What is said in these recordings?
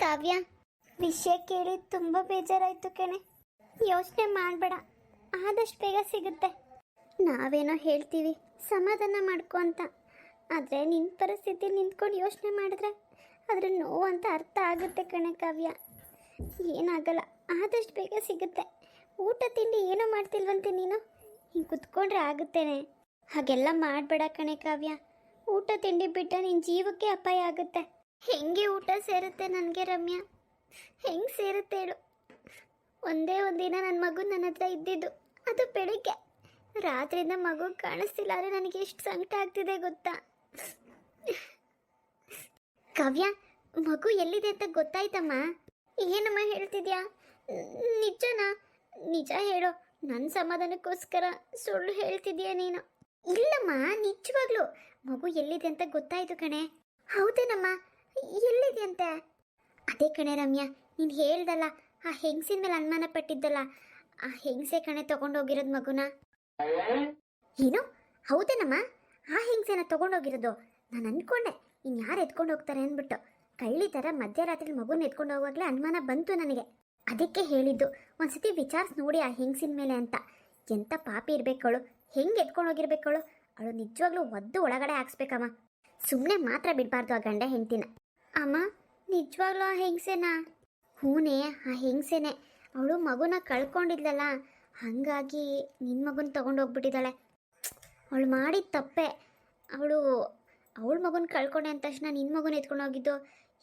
ಕಾವ್ಯ, ವಿಷಯ ಕೇಳಿ ತುಂಬ ಬೇಜಾರಾಯ್ತು ಕಣೆ. ಯೋಚನೆ ಮಾಡಬೇಡ, ಆದಷ್ಟು ಬೇಗ ಸಿಗುತ್ತೆ. ನಾವೇನೋ ಹೇಳ್ತೀವಿ, ಸಮಾಧಾನ ಮಾಡ್ಕೊ ಅಂತ. ಆದರೆ ನಿನ್ನ ಪರಿಸ್ಥಿತಿ ನಿಂತ್ಕೊಂಡು ಯೋಚನೆ ಮಾಡಿದ್ರೆ ಅದ್ರ ನೋವು ಅಂತ ಅರ್ಥ ಆಗುತ್ತೆ ಕಣೆ ಕಾವ್ಯ. ಏನಾಗಲ್ಲ, ಆದಷ್ಟು ಬೇಗ ಸಿಗುತ್ತೆ. ಊಟ, ತಿಂಡಿ ಏನೂ ಮಾಡ್ತಿಲ್ವಂತೆ ನೀನು? ಹಿಂಗೆ ಕುತ್ಕೊಂಡ್ರೆ ಆಗುತ್ತೇನೆ. ಹಾಗೆಲ್ಲ ಮಾಡಬೇಡ ಕಣೆ ಕಾವ್ಯ. ಊಟ, ತಿಂಡಿ ಬಿಟ್ಟ ನಿನ್ನ ಜೀವಕ್ಕೆ ಅಪಾಯ ಆಗುತ್ತೆ. ಹೆಂಗೆ ಊಟ ಸೇರುತ್ತೆ ನನಗೆ, ರಮ್ಯಾ? ಹೆಂಗೆ ಸೇರುತ್ತೆ ಹೇಳು. ಒಂದೇ ಒಂದಿನ ನನ್ನ ಮಗು ನನ್ನ ಹತ್ರ ಇದ್ದಿದ್ದು. ಅದು ಬೆಳಿಗ್ಗೆ. ರಾತ್ರಿಯಿಂದ ಮಗು ಕಾಣಿಸ್ತಿಲ್ಲ ಆದರೆ ನನಗೆ ಎಷ್ಟು ಸಂಕಟ ಆಗ್ತಿದೆ ಗೊತ್ತಾ? ಕವ್ಯ, ಮಗು ಎಲ್ಲಿದೆ ಅಂತ ಗೊತ್ತಾಯ್ತಮ್ಮ? ಏನಮ್ಮ ಹೇಳ್ತಿದ್ಯಾ? ನಿಜನಾ? ನಿಜ ಹೇಳು. ನನ್ನ ಸಮಾಧಾನಕ್ಕೋಸ್ಕರ ಸುಳ್ಳು ಹೇಳ್ತಿದ್ಯಾ ನೀನು? ಇಲ್ಲಮ್ಮ, ನಿಜವಾಗ್ಲು. ಮಗು ಎಲ್ಲಿದೆ ಅಂತ ಗೊತ್ತಾಯ್ತು ಕಣೆ. ಹೌದೇನಮ್ಮ? ಅಂತೆ ಅದೇ ಕಣೆ ರಮ್ಯಾ, ನೀನು ಹೇಳ್ದಲ್ಲ, ಆ ಹೆಂಗಸಿನ ಮೇಲೆ ಅನುಮಾನ ಪಟ್ಟಿದ್ದಲ್ಲ, ಆ ಹೆಂಗಸೆ ಕಣೆ ತಗೊಂಡೋಗಿರೋದು ಮಗುನ? ಏನು? ಹೌದೇನಮ್ಮ? ಆ ಹೆಂಗಸೆನ ತಗೊಂಡೋಗಿರೋದು ನಾನು ಅನ್ಕೊಂಡೆ ಇನ್ನು ಯಾರು ಎತ್ಕೊಂಡು ಹೋಗ್ತಾರೆ ಅಂದ್ಬಿಟ್ಟು. ಕಳ್ಳಿ ಥರ ಮಧ್ಯರಾತ್ರಿ ಮಗುನ ಎತ್ಕೊಂಡು ಹೋಗುವಾಗಲೇ ಅನುಮಾನ ಬಂತು ನನಗೆ. ಅದಕ್ಕೆ ಹೇಳಿದ್ದು, ಒಂದ್ಸತಿ ವಿಚಾರಿಸಿ ನೋಡಿ ಆ ಹೆಂಗಸಿನ ಮೇಲೆ ಅಂತ. ಎಂಥ ಪಾಪಿ ಇರ್ಬೇಕಳು ಹೆಂಗೆ ಎತ್ಕೊಂಡು ಹೋಗಿರ್ಬೇಕಳು ಅವಳು ನಿಜವಾಗ್ಲೂ ಒದ್ದು ಒಳಗಡೆ ಹಾಕ್ಸ್ಬೇಕಮ್ಮ. ಸುಮ್ಮನೆ ಮಾತ್ರ ಬಿಡಬಾರ್ದು ಆ ಗಂಡ ಹೆಂಡ್ತಿನ. ಅಮ್ಮ ನಿಜವಾಗ್ಲೂ ಆ ಹೆಂಗಸೇನಾ? ಹೂನೇ, ಆ ಹೆಂಗಸೇನೆ. ಅವಳು ಮಗುನ ಕಳ್ಕೊಂಡಿದ್ಲಲ್ಲ, ಹಾಗಾಗಿ ನಿನ್ನ ಮಗುನ ಹೋಗ್ಬಿಟ್ಟಿದ್ದಾಳೆ ಅವಳು ಮಾಡಿದ ತಪ್ಪೆ. ಅವಳು, ಅವಳ ಮಗುನ ಕಳ್ಕೊಂಡೆ ಅಂದ ತಕ್ಷಣ ನಿನ್ನ ಮಗುನ ಎತ್ಕೊಂಡು ಹೋಗಿದ್ದು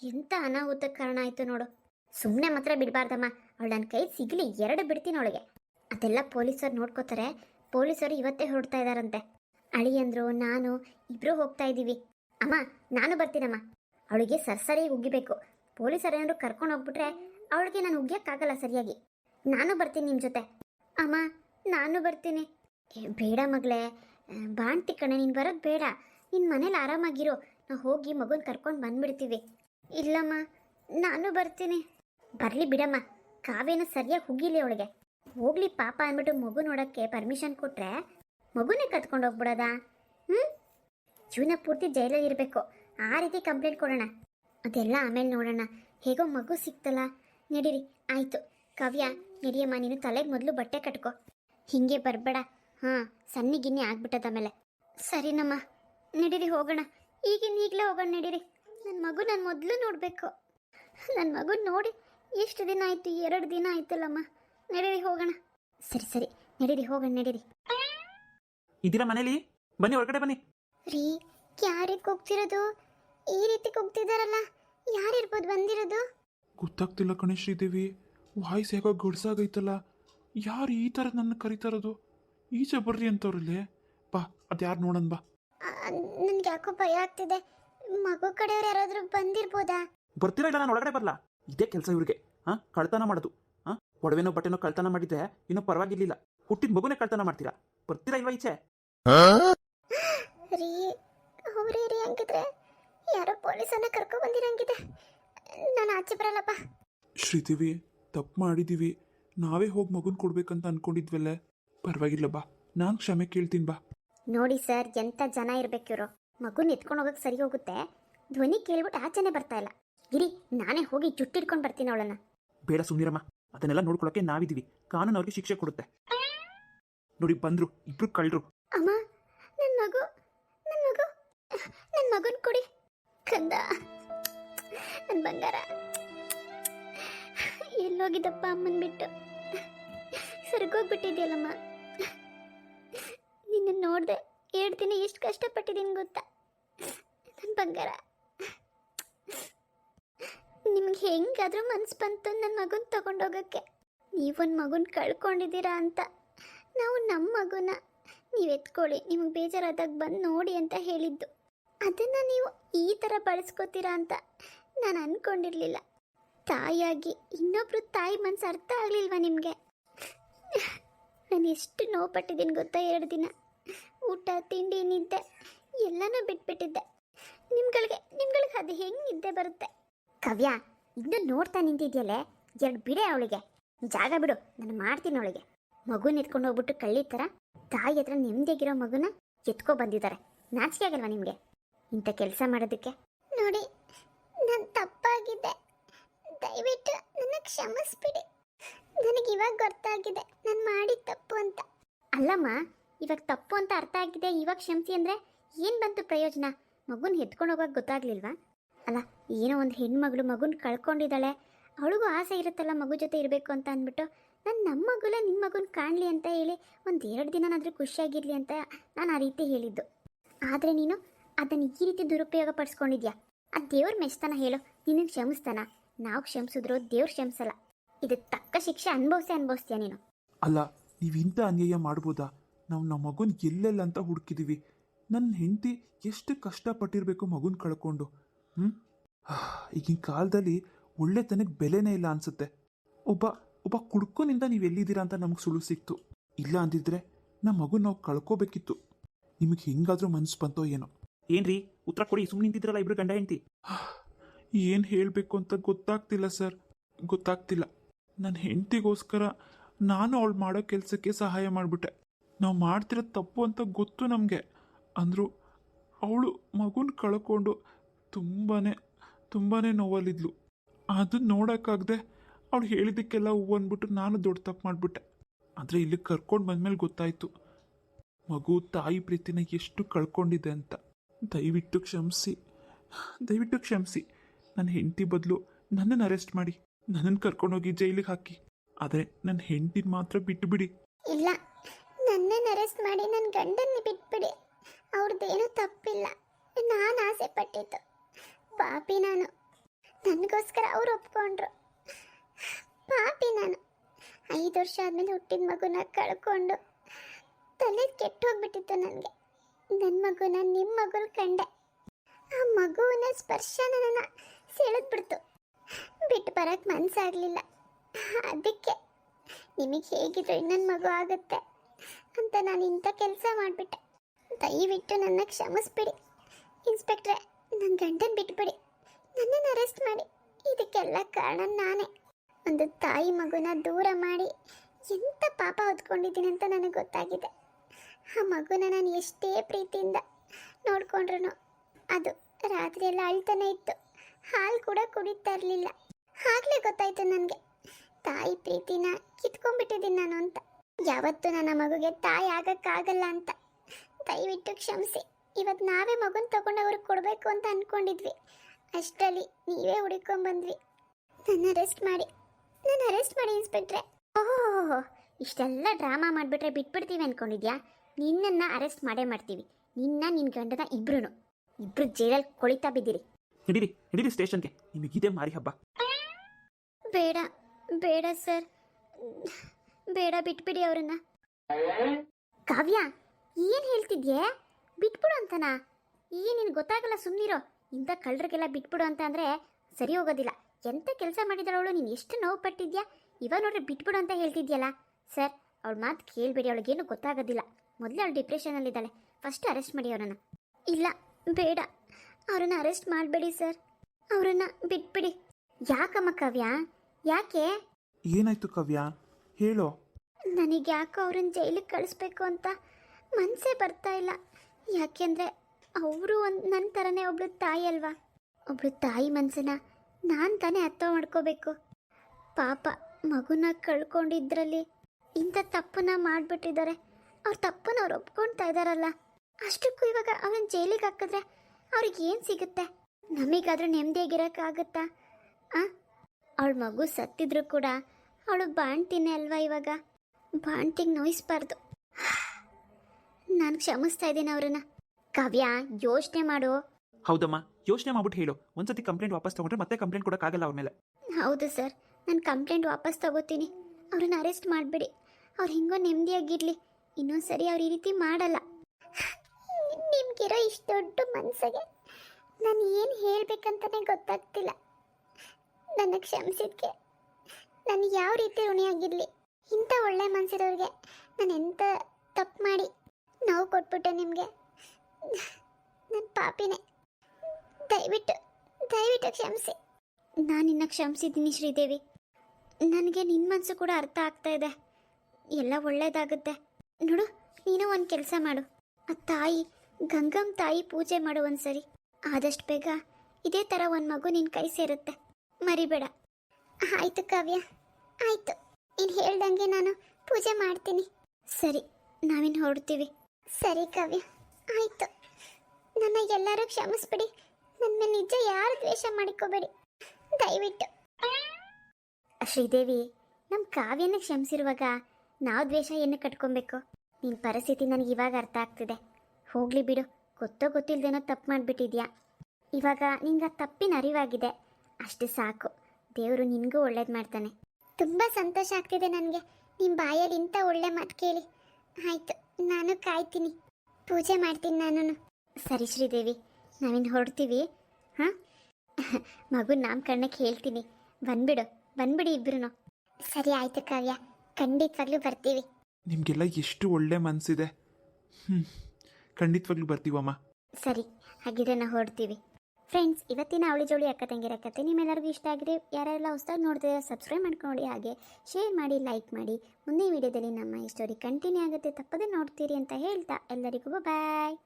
ಎಂಥ ಅನಾಹುತಕ್ಕೆ ಕಾರಣ ಆಯಿತು ನೋಡು. ಸುಮ್ಮನೆ ಮಾತ್ರ ಬಿಡಬಾರ್ದಮ್ಮ. ಅವಳು ನನ್ನ ಕೈ ಸಿಗಲಿ, ಎರಡು ಬಿಡ್ತೀನಿ ಅವಳಿಗೆ. ಅದೆಲ್ಲ ಪೊಲೀಸರು ನೋಡ್ಕೋತಾರೆ. ಪೊಲೀಸರು ಇವತ್ತೇ ಹೊರಡ್ತಾ ಇದ್ದಾರಂತೆ ಅಳಿಯಂದ್ರು, ನಾನು ಇಬ್ಬರು ಹೋಗ್ತಾ ಇದ್ದೀವಿ ಅಮ್ಮ, ನಾನು ಬರ್ತೀನಮ್ಮ. ಅವಳಿಗೆ ಸರ್ಸರಿ ಉಗಿಬೇಕು. ಪೊಲೀಸರು ಏನಾದ್ರು ಕರ್ಕೊಂಡು ಹೋಗ್ಬಿಟ್ರೆ ಅವಳಿಗೆ ನಾನು ಉಗಿಯೋಕ್ಕಾಗಲ್ಲ ಸರಿಯಾಗಿ. ನಾನು ಬರ್ತೀನಿ ನಿಮ್ಮ ಜೊತೆ. ಅಮ್ಮ, ನಾನು ಬರ್ತೀನಿ. ಬೇಡ ಮಗಳೇ. ಬಾಣ್ತಿ ಕಣೆ, ನೀನು ಬರೋದು ಬೇಡ. ನಿನ್ನ ಮನೇಲಿ ಆರಾಮಾಗಿರು. ನಾವು ಹೋಗಿ ಮಗುನ ಕರ್ಕೊಂಡು ಬಂದ್ಬಿಡ್ತೀವಿ. ಇಲ್ಲಮ್ಮ, ನಾನು ಬರ್ತೀನಿ. ಬರಲಿ ಬಿಡಮ್ಮ. ಕಾವೇನ ಸರಿಯಾಗಿ ಹುಗಿಲಿ ಅವಳಿಗೆ. ಹೋಗ್ಲಿ ಪಾಪ ಅಂದ್ಬಿಟ್ಟು ಮಗು ನೋಡೋಕ್ಕೆ ಪರ್ಮಿಷನ್ ಕೊಟ್ರೆ ಮಗುನೇ ಕತ್ಕೊಂಡು ಹೋಗ್ಬಿಡೋದಾ? ಹ್ಞೂ ಜೀವನ ಪೂರ್ತಿ ಜೈಲಲ್ಲಿ ಇರಬೇಕು. ಆ ರೀತಿ ಕಂಪ್ಲೇಂಟ್ ಕೊಡೋಣ. ಅದೆಲ್ಲ ಆಮೇಲೆ ನೋಡೋಣ. ಹೇಗೋ ಮಗು ಸಿಕ್ತಲ್ಲ. ನಡೀರಿ ಆಯಿತು. ಕವ್ಯ ನಡಿಯಮ್ಮ ನೀನು ತಲೆಗೆ ಮೊದಲು ಬಟ್ಟೆ ಕಟ್ಕೋ. ಹಿಂಗೆ ಬರಬೇಡ. ಹಾಂ ಸಣ್ಣ ಗಿನ್ನಿ ಆಗ್ಬಿಟ್ಟದ ಆಮೇಲೆ. ಸರಿನಮ್ಮ. ನಡೀರಿ ಹೋಗೋಣ. ಈಗಿನ ಈಗಲೇ ಹೋಗೋಣ ನಡೀರಿ. ನನ್ನ ಮಗು ನಾನು ಮೊದಲು ನೋಡಬೇಕು. ನನ್ನ ಮಗು ನೋಡಿ ಎಷ್ಟು ದಿನ ಆಯಿತು? ಎರಡು ದಿನ ಆಯ್ತಲ್ಲಮ್ಮ. ನಡೀರಿ ಹೋಗೋಣ. ಸರಿ ಸರಿ. ನಡೀರಿ ಹೋಗೋಣ ನಡೀರಿ. ಇದೀರ ಮನೇಲಿ? ಬನ್ನಿ ಹೊರಗಡೆ ಬನ್ನಿ. ರೀ ಯಾರಿಗೆ ಕೂಗ್ತಿರೋದು? ಈ ರೀತಿ ಕುಗ್ತಿದಾರಲ್ಲ ಯಾರಿರ್ಬೋದು ಬಂದಿರೋದು? ಗೊತ್ತಾಗ್ತಿಲ್ಲ ಕಣೆ ಶ್ರೀದೇವಿ. ವಾಯ್ಸ್ ಹೇಗೋ ಗುಡ್ಸಾಗೈತಲ್ಲ. ಯಾರು ಈ ಥರ ನನ್ನ ಕರಿತಾರದು? ಈಚೆ ಬರ್ರಿ ಅಂತವ್ರಲ್ಲಿ. ಬಾ ಅದು ಯಾರು ನೋಡೋಣ ಬಾ ನನ್ಗೆ ಯಾಕೋ ಭಯ ಆಗ್ತಿದೆ. ಮಗು ಕಡೆಯವ್ರು ಯಾರಾದ್ರೂ ಬಂದಿರ್ಬೋದಾ? ಬರ್ತೀರಾ ಇಲ್ಲ ನಾನು ಒಳಗಡೆ ಬರಲ್ಲ ಇದೇ ಕೆಲಸ ಇವ್ರಿಗೆ. ಹಾಂ ಕಳ್ತನ ಮಾಡೋದು. ಹಾಂ ಒಡವೆನೋ ಬಟ್ಟೆನೋ ಕಳ್ತನ ಮಾಡಿದ್ರೆ ಇನ್ನೂ ಪರವಾಗಿರ್ಲಿಲ್ಲ. ಹುಟ್ಟಿದ ಮಗುನೇ ಕಳ್ತನ ಮಾಡ್ತೀರಾ? ಬರ್ತೀರಾ ಇಲ್ವಾ ಈಚೆ? ರೀ ಅವ್ರೇ ರೀ ಹಂಗಿದ್ರೆ ಯಾರೋ ಪೊಲೀಸನ್ನ ಕರ್ಕೊ ಬಂದಿರಂಗಿದೆ. ನಾನು ಆಚೆ ಬರಲ್ಲಪ್ಪ. ಶ್ರೀದೇವಿ ತಪ್ಪು ಮಾಡಿದೀವಿ. ನಾವೇ ಹೋಗಿ ಮಗುನ್ ಕೊಡ್ಬೇಕಂತ ಅನ್ಕೊಂಡಿದ್ವಲ್ಲ. ಪರವಾಗಿಲ್ಲ ಬಾ. ನಾನು ಕ್ಷಮೆ ಕೇಳ್ತೀನಿ ಬಾ. ನೋಡಿ ಸರ್ ಎಂತ ಜನ ಇರ್ಬೇಕು ಮಗು ಮಗುನ ಎತ್ಕೊಂಡು ಹೋಗಕ್ಕೆ ಸರಿ ಹೋಗುತ್ತೆ. ಧ್ವನಿ ಕೇಳ್ಬಿಟ್ಟು ಆಚೆನೆ ಬರ್ತಾ ಇಲ್ಲ. ಇರಿ ನಾನೇ ಹೋಗಿ ಜುಟ್ಟಿಡ್ಕೊಂಡು ಬರ್ತೀನಿ ಅವಳನ್ನ. ಬೇಡ ಸುಮೀರಮ್ಮ ಅದನ್ನೆಲ್ಲ ನೋಡ್ಕೊಳಕ್ಕೆ ನಾವಿದ್ದೀವಿ ಕಾನೂನು ಅವ್ರಿಗೆ ಶಿಕ್ಷೆ ಕೊಡುತ್ತೆ. ನೋಡಿ ಬಂದ್ರು. ಇಬ್ರು ಕಳ್ಳರು ಅಮ್ಮ ನನ್ನ ಮಗು ನನ್ನ ಮಗು ನನ್ನ ಮಗನ ಕೊಡಿ. ಕಂದ. ನನ್ನ ಬಂಗಾರ. ಎಲ್ಲೋಗಿದ್ದಪ್ಪ ಅಮ್ಮನ್ ಬಿಟ್ಟು. ಸರಿಗೋಗ್ಬಿಟ್ಟಿದ್ಯಲ್ಲಮ್ಮ. ನಿನ್ನ ನೋಡ್ದೆ ದಿನ ಎಷ್ಟು ಕಷ್ಟಪಟ್ಟಿದ್ದೀನಿ ಗೊತ್ತಾ? ನನ್ನ ಬಂಗಾರ. ನಿಮ್ಗೆ ಹೆಂಗಾದರೂ ಮನ್ಸು ಬಂತು ನನ್ನ ಮಗುನ ತಗೊಂಡೋಗಕ್ಕೆ. ನೀವೊಂದು ಮಗುನ ಕಳ್ಕೊಂಡಿದ್ದೀರಾ ಅಂತ. ನಾವು ನಮ್ಮ ಮಗುನ. ನೀವು ಎತ್ಕೊಳ್ಳಿ, ನಿಮಗೆ ಬೇಜಾರಾದಾಗ ಬಂದು ನೋಡಿ ಅಂತ ಹೇಳಿದ್ದು. ಅದನ್ನು ನೀವು ಈ ಥರ ಬಳಸ್ಕೋತೀರಾ ಅಂತ ನಾನು ಅಂದ್ಕೊಂಡಿರಲಿಲ್ಲ ತಾಯಿಯಾಗಿ ಇನ್ನೊಬ್ರು ತಾಯಿ ಮನಸ್ಸು ಅರ್ಥ ಆಗಲಿಲ್ವಾ ನಿಮಗೆ? ನಾನು ಎಷ್ಟು ನೋವು ಪಟ್ಟಿದ್ದೀನಿ ಗೊತ್ತಾ ಎರಡು ದಿನ. ಊಟ, ತಿಂಡಿ, ನಿದ್ದೆ ಎಲ್ಲನೂ ಬಿಟ್ಬಿಟ್ಟಿದ್ದೆ. ನಿಮ್ಗಳಿಗೆ ನಿಮ್ಗಳಿಗೆ ಅದು ಹೆಂಗೆ ನಿದ್ದೆ ಬರುತ್ತೆ? ಕವ್ಯ ಇನ್ನೂ ನೋಡ್ತಾ ನಿಂತಿದ್ಯಲ್ಲೇ? ಎರಡು ಬಿಡೆ ಅವಳಿಗೆ. ಜಾಗ ಬಿಡು, ನಾನು ಮಾಡ್ತೀನಿ ಅವಳಿಗೆ. ಮಗು ಎತ್ಕೊಂಡು ಹೋಗ್ಬಿಟ್ಟು ಕಳ್ಳಿ ಥರ ತಾಯಿ ಹತ್ರ ನೆಮ್ಮದಿಯಾಗಿರೋ ಮಗುನ ಎತ್ಕೊ ಬಂದಿದ್ದಾರೆ. ನಾಚಿಕೆ ಆಗಲ್ವಾ ನಿಮಗೆ? ಇಂಥ ಕೆಲಸ ಮಾಡೋದಕ್ಕೆ? ನೋಡಿ ನಾನು ತಪ್ಪಾಗಿದೆ. ದಯವಿಟ್ಟು ನನ್ನ ಕ್ಷಮಿಸ್ಬಿಡಿ. ನನಗೆ ಇವಾಗ ಗೊತ್ತಾಗಿದೆ ನಾನು ಮಾಡಿದ ತಪ್ಪು ಅಂತ. ಅಲ್ಲಮ್ಮ ಇವಾಗ ತಪ್ಪು ಅಂತ ಅರ್ಥ ಆಗಿದೆ ಇವಾಗ ಕ್ಷಮಿಸಿ ಅಂದರೆ ಏನು ಬಂತು ಪ್ರಯೋಜನ? ಮಗುನ ಎತ್ಕೊಂಡು ಹೋಗೋಕೆ ಗೊತ್ತಾಗ್ಲಿಲ್ವಾ? ಅಲ್ಲ ಏನೋ ಒಂದು ಹೆಣ್ಮಗಳು ಮಗುನ ಕಳ್ಕೊಂಡಿದ್ದಾಳೆ. ಅವಳಿಗೂ ಆಸೆ ಇರುತ್ತಲ್ಲ ಮಗು ಜೊತೆ ಇರಬೇಕು ಅಂತ ಅಂದ್ಬಿಟ್ಟು. ನಾನು ನಮ್ಮ ಮಗುಲೇ ನಿಮ್ಮ ಮಗುನ ಕಾಣಲಿ ಅಂತ ಹೇಳಿ ಒಂದು ಎರಡು ದಿನನಾದರೂ ಖುಷಿಯಾಗಿರಲಿ ಅಂತ ನಾನು ಆ ರೀತಿ ಹೇಳಿದ್ದು. ಆದರೆ ನೀನು ಅದನ್ನು ಈ ರೀತಿ ದುರುಪಯೋಗ ಪಡಿಸ್ಕೊಂಡಿದ್ಯಾ ಆ ದೇವ್ರ ಮೆಚ್ತಾನ ಹೇಳೋ. ನಿನ್ನ ಕ್ಷಮಿಸ್ತಾನ. ನಾವು ಕ್ಷಮಿಸಿದ್ರು ದೇವ್ರು ಕ್ಷಮಿಸಲ್ಲ. ಇದು ತಕ್ಕ ಶಿಕ್ಷೆ ಅನುಭವಿಸೇ ಅನುಭವಿಸ್ತೀಯ ನೀನು. ಅಲ್ಲ, ನೀವು ಇಂಥ ಅನ್ಯಾಯ ಮಾಡ್ಬೋದಾ? ನಾವು ನಮ್ಮ ಮಗುನ ಎಲ್ಲೆಲ್ಲ ಅಂತ ಹುಡುಕಿದೀವಿ. ನನ್ನ ಹೆಂಡತಿ ಎಷ್ಟು ಕಷ್ಟಪಟ್ಟಿರಬೇಕು ಮಗುನ ಕಳ್ಕೊಂಡು. ಹ್ಞೂ ಈಗಿನ ಕಾಲದಲ್ಲಿ ಒಳ್ಳೆತನಕ್ಕೆ ಬೆಲೆನೇ ಇಲ್ಲ ಅನ್ಸುತ್ತೆ. ಒಬ್ಬ ಒಬ್ಬ ಕುಡ್ಕೋನಿಂದ ನೀವು ಎಲ್ಲಿದ್ದೀರಾ ಅಂತ ನಮಗೆ ಸುಳ್ಳು ಸಿಕ್ತು. ಇಲ್ಲ ಅಂದಿದ್ರೆ ನಮ್ಮ ಮಗು ನಾವು ಕಳ್ಕೋಬೇಕಿತ್ತು. ನಿಮಗೆ ಹೆಂಗಾದ್ರೂ ಮನಸ್ಸು ಬಂತೋ ಏನೋ. ಏನ್ರಿ? ಉತ್ತರ ಕೊಡಿ ಸುಮ್ಮನೆ ನಿಂತಿದ್ರಲ್ಲ ಇಬ್ರು ಗಂಡ ಹೆಂಡತಿ? ಏನು ಹೇಳಬೇಕು ಅಂತ ಗೊತ್ತಾಗ್ತಿಲ್ಲ ಸರ್. ಗೊತ್ತಾಗ್ತಿಲ್ಲ. ನನ್ನ ಹೆಂಡತಿಗೋಸ್ಕರ ನಾನು ಅವಳು ಮಾಡೋ ಕೆಲಸಕ್ಕೆ ಸಹಾಯ ಮಾಡಿಬಿಟ್ಟೆ. ನಾವು ಮಾಡ್ತಿರೋ ತಪ್ಪು ಅಂತ ಗೊತ್ತು ನಮಗೆ. ಅಂದರು ಅವಳು ಮಗುನ ಕಳ್ಕೊಂಡು ತುಂಬಾ ತುಂಬಾ ನೋವಲ್ಲಿದ್ಲು. ಅದನ್ನ ನೋಡೋಕ್ಕಾಗದೆ ಅವಳು ಹೇಳಿದ್ದಕ್ಕೆಲ್ಲ ಹೂವು ಅಂದ್ಬಿಟ್ಟು ನಾನು ದೊಡ್ಡ ತಪ್ಪು ಮಾಡಿಬಿಟ್ಟೆ. ಆದರೆ ಇಲ್ಲಿ ಕರ್ಕೊಂಡು ಬಂದಮೇಲೆ ಗೊತ್ತಾಯಿತು. ಮಗು ತಾಯಿ ಪ್ರೀತಿನ ಎಷ್ಟು ಕಳ್ಕೊಂಡಿದೆ ಅಂತ. ದಯವಿಟ್ಟು ಕ್ಷಮಿಸಿ. ದಯವಿಟ್ಟು ಕ್ಷಮಿಸಿ. ನನ್ನ ಹೆಂಡತಿ ಬದಲು ನನ್ನನ್ನು ಅರೆಸ್ಟ್ ಮಾಡಿ. ನನ್ನನ್ನು ಕರ್ಕೊಂಡೋಗಿ ಜೈಲಿಗೆ ಹಾಕಿ. ಆದರೆ ನನ್ನ ಹೆಂಡತಿನ ಮಾತ್ರ ಬಿಟ್ಟುಬಿಡಿ ಇಲ್ಲ. ನನ್ನನ್ನು ಅರೆಸ್ಟ್ ಮಾಡಿ ನನ್ನ ಗಂಡನ್ನ ಬಿಟ್ಬಿಡಿ. ಅವ್ರದ್ದೇನು ತಪ್ಪಿಲ್ಲ. ನಾನು ಆಸೆ ಪಟ್ಟಿದ್ದು ಪಾಪಿ ನಾನು. ನನಗೋಸ್ಕರ ಅವ್ರು ಒಪ್ಕೊಂಡ್ರು. ಪಾಪಿ ನಾನು. ಐದು ವರ್ಷ ಆದಮೇಲೆ ಹುಟ್ಟಿದ ಮಗುನ ಕಳ್ಕೊಂಡು ತಲೆ ಕೆಟ್ಟು ಹೋಗ್ಬಿಟ್ಟಿತ್ತು ನನಗೆ. ನನ್ನ ಮಗುನ ನಿಮ್ಮ ಮಗುಲ್ ಕಂಡೆ. ಆ ಮಗುವಿನ ಸ್ಪರ್ಶ ನನ್ನನ್ನು ಸೆಳೆದ್ಬಿಡ್ತು ಬಿಟ್ಟು ಬರೋಕ್ಕೆ ಮನಸ್ಸಾಗಲಿಲ್ಲ ಅದಕ್ಕೆ ನಿಮಗೆ ಹೇಗಿದ್ರು ಇನ್ನೊಂದು ಮಗು ಆಗುತ್ತೆ ಅಂತ ನಾನು ಇಂಥ ಕೆಲಸ ಮಾಡಿಬಿಟ್ಟೆ. ದಯವಿಟ್ಟು ನನ್ನ ಕ್ಷಮಿಸ್ಬಿಡಿ. ಇನ್ಸ್ಪೆಕ್ಟ್ರೆ ನನ್ನ ಗಂಡನ ಬಿಟ್ಬಿಡಿ. ನನ್ನನ್ನು ಅರೆಸ್ಟ್ ಮಾಡಿ. ಇದಕ್ಕೆಲ್ಲ ಕಾರಣ ನಾನೇ. ಒಂದು ತಾಯಿ ಮಗುನ ದೂರ ಮಾಡಿ ಎಂಥ ಪಾಪ ಹೊತ್ಕೊಂಡಿದ್ದೀನಿ ಅಂತ ನನಗೆ ಗೊತ್ತಾಗಿದೆ. ಆ ಮಗುನ ನಾನು ಎಷ್ಟೇ ಪ್ರೀತಿಯಿಂದ ನೋಡ್ಕೊಂಡ್ರು ಅದು ರಾತ್ರಿ ಎಲ್ಲ ಅಳ್ತಾನೆ ಇತ್ತು. ಹಾಲು ಕೂಡ ಕುಡಿತಾ ಇರಲಿಲ್ಲ. ಆಗಲೇ ಗೊತ್ತಾಯ್ತು ನನಗೆ. ತಾಯಿ ಪ್ರೀತಿನ ಕಿತ್ಕೊಂಡ್ಬಿಟ್ಟಿದ್ದೀನಿ ನಾನು ಅಂತ. ಯಾವತ್ತು ನನ್ನ ಮಗುಗೆ ತಾಯಿ ಆಗಕ್ಕಾಗಲ್ಲ ಅಂತ. ದಯವಿಟ್ಟು ಕ್ಷಮಿಸಿ. ಇವತ್ತು ನಾವೇ ಮಗುನ ತಗೊಂಡು ಅವ್ರಿಗೆ ಕೊಡಬೇಕು ಅಂತ ಅಂದ್ಕೊಂಡಿದ್ವಿ ಅಷ್ಟರಲ್ಲಿ ನೀವೇ ಹುಡುಕೊಂಬಂದ್ವಿ. ನನ್ನ ಅರೆಸ್ಟ್ ಮಾಡಿ. ನನ್ನ ಅರೆಸ್ಟ್ ಮಾಡಿ ಇನ್ಸ್ಪೆಕ್ಟ್ರೆ ಓಹೋ, ಇಷ್ಟೆಲ್ಲ ಡ್ರಾಮಾ ಮಾಡಿಬಿಟ್ರೆ ಬಿಟ್ಬಿಡ್ತೀವಿ ಅನ್ಕೊಂಡಿದ್ಯಾ? ನಿನ್ನನ್ನು ಅರೆಸ್ಟ್ ಮಾಡೇ ಮಾಡ್ತೀವಿ. ನಿನ್ನ ನಿನ್ನ ಗಂಡನ ಇಬ್ರು ಇಬ್ರು ಜೈಲಲ್ಲಿ ಕೊಳಿತಾ ಬಿದ್ದೀರಿ. ಹಿಡೀರಿ ಹಿಡೀರಿ ಸ್ಟೇಷನ್ಗೆ. ನಿಮಗಿದೆ ಮಾರಿ ಹಬ್ಬ. ಬೇಡ ಬೇಡ ಸರ್. ಬೇಡ ಬಿಟ್ಬಿಡಿ ಅವರನ್ನ. ಕಾವ್ಯ ಏನು ಹೇಳ್ತಿದ್ಯೆ? ಬಿಟ್ಬಿಡು ಅಂತನ? ಈ ನಿನ್ ಗೊತ್ತಾಗಲ್ಲ ಸುಮ್ಮನಿರೋ ಇಂಥ ಕಳ್ಳರಿಗೆಲ್ಲ ಬಿಟ್ಬಿಡು ಅಂತ ಅಂದರೆ ಸರಿ ಹೋಗೋದಿಲ್ಲ. ಎಂಥ ಕೆಲಸ ಮಾಡಿದಳವಳು ನೀನು ಎಷ್ಟು ನೋವು ಪಟ್ಟಿದ್ಯಾ ಇವಾಗ ನೋಡ್ರಿ ಬಿಟ್ಬಿಡು ಅಂತ ಹೇಳ್ತಿದ್ಯಲ್ಲ. ಸರ್ ಅವಳ ಮಾತು ಕೇಳಬೇಡಿ. ಅವಳಿಗೇನು ಗೊತ್ತಾಗೋದಿಲ್ಲ. ಮೊದಲೇ ಅವಳು ಡಿಪ್ರೆಷನಲ್ಲಿದ್ದಾಳೆ ಫಸ್ಟ್ ಅರೆಸ್ಟ್ ಮಾಡಿ ಅವರನ್ನು. ಇಲ್ಲ ಬೇಡ. ಅವರನ್ನು ಅರೆಸ್ಟ್ ಮಾಡಬೇಡಿ ಸರ್ ಅವರನ್ನು ಬಿಟ್ಬಿಡಿ. ಯಾಕಮ್ಮ ಕವ್ಯ? ಯಾಕೆ? ಏನಾಯ್ತು ಕವ್ಯ? ಹೇಳು. ನನಗೆ ಯಾಕೋ ಅವ್ರನ್ನ ಜೈಲಿಗೆ ಕಳಿಸ್ಬೇಕು ಅಂತ ಮನಸ್ಸೇ ಬರ್ತಾ ಇಲ್ಲ. ಯಾಕೆಂದರೆ ಅವರು ಒಂದು ನನ್ನ ಥರನೇ ಒಬ್ಳು ತಾಯಿ ಅಲ್ವಾ? ಒಬ್ಳು ತಾಯಿ ಮನಸ್ಸನ್ನ ನಾನು ತಾನೇ ಅರ್ಥ ಮಾಡ್ಕೋಬೇಕು. ಪಾಪ ಮಗುನ ಕಳ್ಕೊಂಡಿದ್ರಲ್ಲಿ ಇಂಥ ತಪ್ಪನ್ನ ಮಾಡಿಬಿಟ್ಟಿದ್ದಾರೆ. ಅವ್ರ ತಪ್ಪನ್ನ ಅವ್ರು ಒಪ್ಕೊಳ್ತಾ ಇದ್ದಾರಲ್ಲ ಅಷ್ಟಕ್ಕೂ ಇವಾಗ ಅವನ ಜೈಲಿಗೆ ಹಾಕಿದ್ರೆ ಅವ್ರಿಗೆ ಏನು ಸಿಗುತ್ತೆ? ನಮಗಾದ್ರೂ ನೆಮ್ಮದಿಯಾಗಿರೋಕ್ಕಾಗುತ್ತಾ ಆ? ಅವಳ ಮಗು ಸತ್ತಿದ್ರು ಕೂಡ ಅವಳು ಬಾಣ್ತಿನೇ ಅಲ್ವಾ ಇವಾಗ? ಬಾಣ್ತಿಗೆ ನೋಯಿಸ್ಬಾರ್ದು. ನಾನು ಕ್ಷಮಿಸ್ತಾ ಇದ್ದೀನಿ ಅವ್ರನ್ನ. ಕಾವ್ಯ ಯೋಚನೆ ಮಾಡು. ಹೌದಮ್ಮ ಯೋಚನೆ ಮಾಡ್ಬಿಟ್ಟು ಹೇಳು. ಒಂದ್ಸತಿ ಕಂಪ್ಲೇಂಟ್ ವಾಪಸ್ ತಗೊಂಡ್ರೆ ಮತ್ತೆ ಕಂಪ್ಲೇಂಟ್ ಕೊಡೋಕ್ಕಾಗಲ್ಲ ಅವ್ರ ಮೇಲೆ. ಹೌದು ಸರ್ ನಾನು ಕಂಪ್ಲೇಂಟ್ ವಾಪಸ್ ತಗೋತೀನಿ. ಅವ್ರನ್ನ ಅರೆಸ್ಟ್ ಮಾಡಬೇಡಿ. ಅವ್ರು ಹಿಂಗೋ ನೆಮ್ಮದಿಯಾಗಿರಲಿ ಇನ್ನೊಂದು ಸರಿ ಅವ್ರು ಈ ರೀತಿ ಮಾಡಲ್ಲ. ನಿಮ್ಗಿರೋ ಇಷ್ಟು ದೊಡ್ಡ ಮನಸ್ಸಿಗೆ ನಾನು ಏನು ಹೇಳಬೇಕಂತಲೇ ಗೊತ್ತಾಗ್ತಿಲ್ಲ. ನನ್ನ ಕ್ಷಮಿಸಿದ್ಕೆ ನಾನು ಯಾವ ರೀತಿ ಋಣಿಯಾಗಿರಲಿ? ಇಂಥ ಒಳ್ಳೆ ಮನಸ್ಸಿರೋರಿಗೆ ನಾನು ಎಂಥ ತಪ್ಪು ಮಾಡಿ ನೋವು ಕೊಟ್ಬಿಟ್ಟೆ ನಿಮಗೆ? ನನ್ನ ಪಾಪಿನೇ. ದಯವಿಟ್ಟು ದಯವಿಟ್ಟು ಕ್ಷಮಿಸಿ. ನಾನು ನಿನ್ನ ಕ್ಷಮಿಸಿದ್ದೀನಿ ಶ್ರೀದೇವಿ. ನನಗೆ ನಿನ್ನ ಮನಸ್ಸು ಕೂಡ ಅರ್ಥ ಆಗ್ತಾ ಇದೆ. ಎಲ್ಲ ಒಳ್ಳೇದಾಗುತ್ತೆ. ನೋಡು, ನೀನು ಒಂದು ಕೆಲಸ ಮಾಡು. ಆ ತಾಯಿ ಗಂಗಮ್ ತಾಯಿ ಪೂಜೆ ಮಾಡು ಒಂದ್ಸರಿ. ಆದಷ್ಟು ಬೇಗ ಇದೇ ಥರ ಒಂದು ಮಗು ನಿನ್ನ ಕೈ ಸೇರುತ್ತೆ. ಮರಿಬೇಡ. ಆಯ್ತು ಕಾವ್ಯ, ಆಯ್ತು. ನೀನು ಹೇಳ್ದಂಗೆ ನಾನು ಪೂಜೆ ಮಾಡ್ತೀನಿ. ಸರಿ, ನಾವಿನ್ ಹೊರಡ್ತೀವಿ. ಸರಿ ಕಾವ್ಯ, ಆಯ್ತು. ನನ್ನ ಎಲ್ಲರೂ ಕ್ಷಮಿಸ್ಬಿಡಿ. ನನ್ನ ಮೇಲೆ ನಿಜ ಯಾರು ದ್ವೇಷ ಮಾಡಿಕೋಬೇಡಿ. ದಯವಿಟ್ಟು. ಶ್ರೀದೇವಿ ನಮ್ಮ ಕಾವ್ಯನ ಕ್ಷಮಿಸಿರುವಾಗ ನಾವು ದ್ವೇಷ ಏನು ಕಟ್ಕೊಬೇಕು. ನಿನ್ನ ಪರಿಸ್ಥಿತಿ ನನಗೆ ಇವಾಗ ಅರ್ಥ ಆಗ್ತಿದೆ. ಹೋಗ್ಲಿ ಬಿಡು. ಗೊತ್ತೋ ಗೊತ್ತಿಲ್ಲದೇನೋ ತಪ್ಪು ಮಾಡಿಬಿಟ್ಟಿದ್ಯಾ? ಇವಾಗ ನಿಂಗೆ ಆ ತಪ್ಪಿನ ಅರಿವಾಗಿದೆ. ಅಷ್ಟು ಸಾಕು. ದೇವರು ನಿನಗೂ ಒಳ್ಳೇದು ಮಾಡ್ತಾನೆ. ತುಂಬ ಸಂತೋಷ ಆಗ್ತಿದೆ ನನಗೆ. ನಿಮ್ಮ ಬಾಯಲ್ಲಿ ಇಂಥ ಒಳ್ಳೆ ಮಾತು ಕೇಳಿ. ಆಯಿತು, ನಾನು ಕಾಯ್ತೀನಿ. ಪೂಜೆ ಮಾಡ್ತೀನಿ ನಾನು ಸರಿ ಶ್ರೀದೇವಿ ನಾವಿನ್ನು ಹೊರಡ್ತೀವಿ. ಹಾಂ? ಮಗು ನಾಮಕರಣಕ್ಕೆ ಹೇಳ್ತೀನಿ. ಬಂದ್ಬಿಡು. ಬಂದ್ಬಿಡಿ ಇಬ್ರು ಸರಿ ಆಯಿತು ಕಾವ್ಯ. ಖಂಡಿತವಾಗ್ಲೂ ಬರ್ತೀವಿ. ನಿಮಗೆಲ್ಲ ಎಷ್ಟು ಒಳ್ಳೆ ಮನಸ್ಸಿದೆ ಹ್ಞೂ ಖಂಡಿತವಾಗ್ಲೂ ಬರ್ತೀವಮ್ಮ ಸರಿ ಹಾಗಿದ್ರೆ ನಾವು ಹೊರಡ್ತೀವಿ. ಫ್ರೆಂಡ್ಸ್ ಇವತ್ತಿನ ಅವಳಿ ಜೋಳಿ ಅಕ್ಕ ತಂಗಿರ ಕತೆ ನಿಮ್ಮೆಲ್ಲರಿಗೂ ಇಷ್ಟ ಆಗಿದೆ ಯಾರೆಲ್ಲ ಹೊಸದಾಗಿ ನೋಡ್ತಿದ್ರೆ ಸಬ್ಸ್ಕ್ರೈಬ್ ಮಾಡ್ಕೊಂಡು ಹಾಗೆ ಶೇರ್ ಮಾಡಿ ಲೈಕ್ ಮಾಡಿ. ಮುಂದಿನ ವಿಡಿಯೋದಲ್ಲಿ ನಮ್ಮ ಈ ಸ್ಟೋರಿ ಕಂಟಿನ್ಯೂ ಆಗುತ್ತೆ. ತಪ್ಪದೆ ನೋಡ್ತೀರಿ ಅಂತ ಹೇಳ್ತಾ ಎಲ್ಲರಿಗೂ ಬಾಯ್